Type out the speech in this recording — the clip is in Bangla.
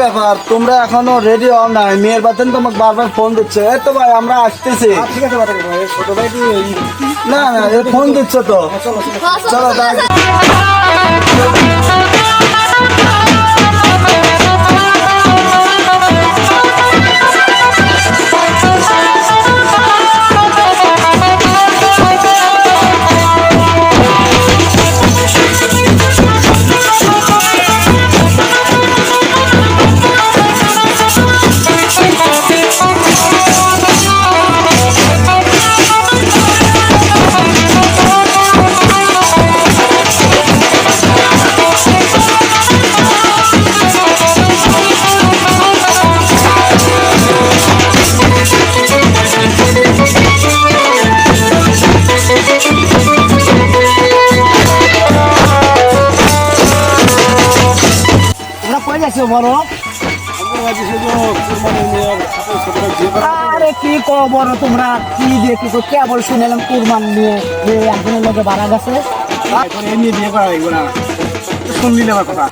ব্যাপার তোমরা এখনও রেডি হও নাই। মেয়ের বাতেন তোমাকে বারবার ফোন দিচ্ছে। এই তো ভাই আমরা আসতেছি। আচ্ছা, ঠিক আছে ভাই ছোট ভাই না না ফোন দিচ্ছে তো। চলো চলো। যাচ্ছো বড় আরে কি কো তোমরা? কি দিয়ে কি কেবল শুনেলাম কুরবান নিয়ে যে একজনের লোকে বাড়া গেছে। এখন এমনি বিয়ে করা না শুনলি না কথা।